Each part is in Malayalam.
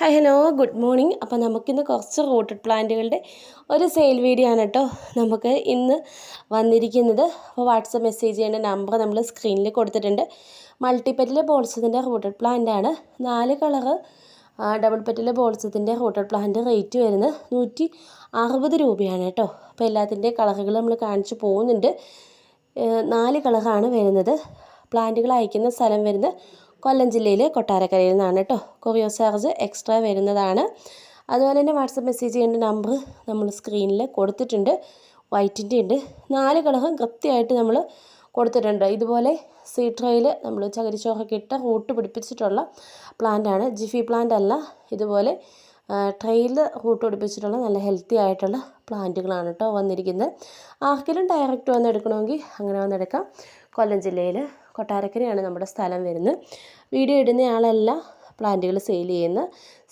Hi hello good morning. അപ്പോൾ നമുക്കിന്ന് കുറച്ച് റൂട്ടഡ് പ്ലാന്റുകളുടെ ഒരു സെയിൽ വീഡിയോ ആണ് കേട്ടോ. നമുക്ക് ഇന്ന് വന്നിരിക്കുന്നത്. അപ്പോൾ വാട്സപ്പ് മെസ്സേജ് ചെയ്യേണ്ട നമ്പർ നമ്മൾ സ്ക്രീനിൽ കൊടുത്തിട്ടുണ്ട്. മൾട്ടിപ്പറ്റിലെ ബോൾസത്തിന്റെ റൂട്ടഡ് പ്ലാന്റ് ആണ്. നാല് കളറ് ഡബിൾ പെറ്റിലെ ബോൾസത്തിന്റെ റൂട്ടഡ് പ്ലാന്റ് റേറ്റ് വരുന്നത് നൂറ്റി അറുപത് രൂപയാണ് കേട്ടോ. അപ്പോൾ എല്ലാത്തിന്റെ കളറുകൾ നമ്മൾ കാണിച്ചു പോകുന്നുണ്ട്. നാല് കളറാണ് വരുന്നത്. പ്ലാന്റുകൾ അയക്കുന്ന സ്ഥലം വരുന്നത് കൊല്ലം ജില്ലയിൽ കൊട്ടാരക്കരയിൽ നിന്നാണ് കേട്ടോ കൊറിയർ ചാർജ് എക്സ്ട്രാ വരുന്നതാണ്. അതുപോലെ തന്നെ വാട്സപ്പ് മെസ്സേജ് ചെയ്യേണ്ട നമ്പർ നമ്മൾ സ്ക്രീനിൽ കൊടുത്തിട്ടുണ്ട്. വൈറ്റിന്റെ ഉണ്ട്. നാല് ഘടകം കൃത്യമായിട്ട് നമ്മൾ കൊടുത്തിട്ടുണ്ട്. ഇതുപോലെ സീ ട്രേയിൽ നമ്മൾ ചകിരിച്ചോറൊക്കെ ഇട്ട റൂട്ട് പിടിപ്പിച്ചിട്ടുള്ള പ്ലാന്റാണ് ജിഫി പ്ലാന്റ് അല്ല. ഇതുപോലെ ട്രെയിൽ റൂട്ട് പിടിപ്പിച്ചിട്ടുള്ള നല്ല ഹെൽത്തി ആയിട്ടുള്ള പ്ലാന്റുകളാണ് കേട്ടോ വന്നിരിക്കുന്നത്. ആർക്കെങ്കിലും ഡയറക്റ്റ് വന്ന് എടുക്കണമെങ്കിൽ അങ്ങനെ വന്നെടുക്കാം കൊല്ലം ജില്ലയിൽ കൊട്ടാരക്കരയാണ് നമ്മുടെ സ്ഥലം വരുന്നത്. വീഡിയോ ഇടുന്നയാളല്ല പ്ലാന്റുകൾ സെയിൽ ചെയ്യുന്ന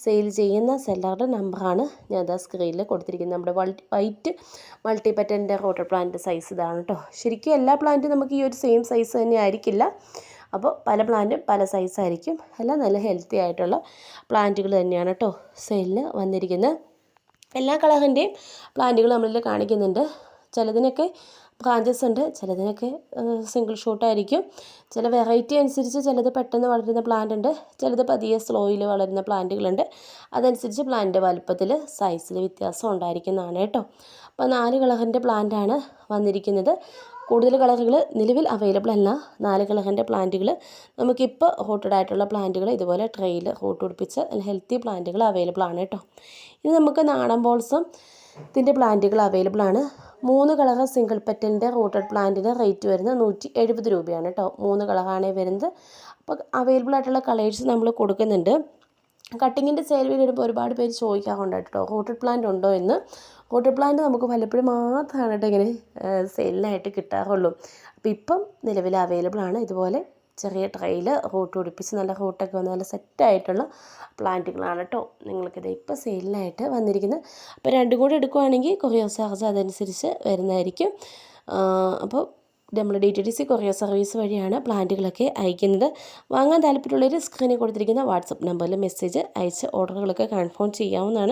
സെയിൽ ചെയ്യുന്ന സെല്ലറുടെ നമ്പറാണ് ഞാൻ ഇതാ സ്ക്രീനിൽ കൊടുത്തിരിക്കുന്നത്. നമ്മുടെ വൾട്ടി വൈറ്റ് മൾട്ടി പറ്റന്റെ റോട്ടർ പ്ലാന്റ് സൈസ് ഇതാണ് കേട്ടോ ശരിക്കും എല്ലാ പ്ലാന്റും നമുക്ക് ഈ ഒരു സെയിം സൈസ് തന്നെ ആയിരിക്കില്ല. അപ്പോൾ പല പ്ലാന്റും പല സൈസായിരിക്കും എല്ലാം നല്ല ഹെൽത്തി ആയിട്ടുള്ള പ്ലാന്റുകൾ തന്നെയാണ് കേട്ടോ സെയിലിന് വന്നിരിക്കുന്നത്. എല്ലാ കളറിന്റെയും പ്ലാന്റുകൾ നമ്മളിൽ കാണിക്കുന്നുണ്ട്. ചിലതിനൊക്കെ ബ്രാഞ്ചസ് ഉണ്ട് ചിലതിനൊക്കെ സിംഗിൾ ഷൂട്ടായിരിക്കും ചില വെറൈറ്റി അനുസരിച്ച് ചിലത് പെട്ടെന്ന് വളരുന്ന പ്ലാന്റ് ഉണ്ട് ചിലത് പതിയെ സ്ലോയിൽ വളരുന്ന പ്ലാന്റുകളുണ്ട് അതനുസരിച്ച് പ്ലാന്റ് വലുപ്പത്തിൽ സൈസിൽ വ്യത്യാസം ഉണ്ടായിരിക്കുന്നതാണ് കേട്ടോ. അപ്പോൾ നാല് കളറിന്റെ പ്ലാന്റാണ് വന്നിരിക്കുന്നത്. കൂടുതൽ കളറുകൾ നിലവിൽ അവൈലബിൾ അല്ല. നാല് കളറിന്റെ പ്ലാന്റുകൾ നമുക്കിപ്പോൾ റൂട്ടഡ് ആയിട്ടുള്ള പ്ലാന്റുകൾ ഇതുപോലെ ട്രെയിൽ ഹോട്ട് പിടിപ്പിച്ച് ഹെൽത്തി പ്ലാന്റുകൾ അവൈലബിൾ ആണ് കേട്ടോ. ഇത് നമുക്ക് നാടൻ ബോൾസും ഇതിന്റെ പ്ലാന്റുകൾ അവൈലബിൾ ആണ്. മൂന്ന് കളറ് സിംഗിൾ പെറ്റലിന്റെ റൂട്ടഡ് പ്ലാന്റിന് റേറ്റ് വരുന്നത് നൂറ്റി എഴുപത് രൂപയാണ് കേട്ടോ. മൂന്ന് കളറാണേ വരുന്നത്. അപ്പോൾ അവൈലബിൾ ആയിട്ടുള്ള കളേഴ്സ് നമ്മൾ കൊടുക്കുന്നുണ്ട്. കട്ടിങ്ങിന്റെ സെയിൽ വീഡിയോ ഒരുപാട് പേര് ചോദിക്കാറുണ്ട് കേട്ടോ റൂട്ടഡ് പ്ലാന്റ് ഉണ്ടോ എന്ന്? റൂട്ടഡ് പ്ലാന്റ് നമുക്ക് പലപ്പോഴും മാത്രമാണ് കേട്ടോ ഇങ്ങനെ സെയിലിനായിട്ട് കിട്ടാറുള്ളൂ. അപ്പോൾ ഇപ്പം നിലവിൽ അവൈലബിൾ ആണ്. ഇതുപോലെ ചെറിയ ട്രെയിൽ റൂട്ട് പിടിപ്പിച്ച് നല്ല റൂട്ടൊക്കെ വന്ന് നല്ല സെറ്റായിട്ടുള്ള പ്ലാന്റുകളാണ് കേട്ടോ നിങ്ങൾക്കിത് ഇപ്പോൾ സെയിലിനായിട്ട് വന്നിരിക്കുന്നത്. അപ്പോൾ രണ്ടും കൂടി എടുക്കുവാണെങ്കിൽ കൊറിയർ ചാർജ് അതനുസരിച്ച് വരുന്നതായിരിക്കും. അപ്പോൾ നമ്മൾ D T D C courier service വഴിയാണ് പ്ലാന്റുകളൊക്കെ അയക്കുന്നത്. വാങ്ങാൻ താല്പര്യമുള്ളവർ സ്ക്രീനിൽ കൊടുത്തിരിക്കുന്ന വാട്സപ്പ് നമ്പറിൽ മെസ്സേജ് അയച്ച് ഓർഡറുകളൊക്കെ കൺഫേം ചെയ്യാവുന്നതാണ്.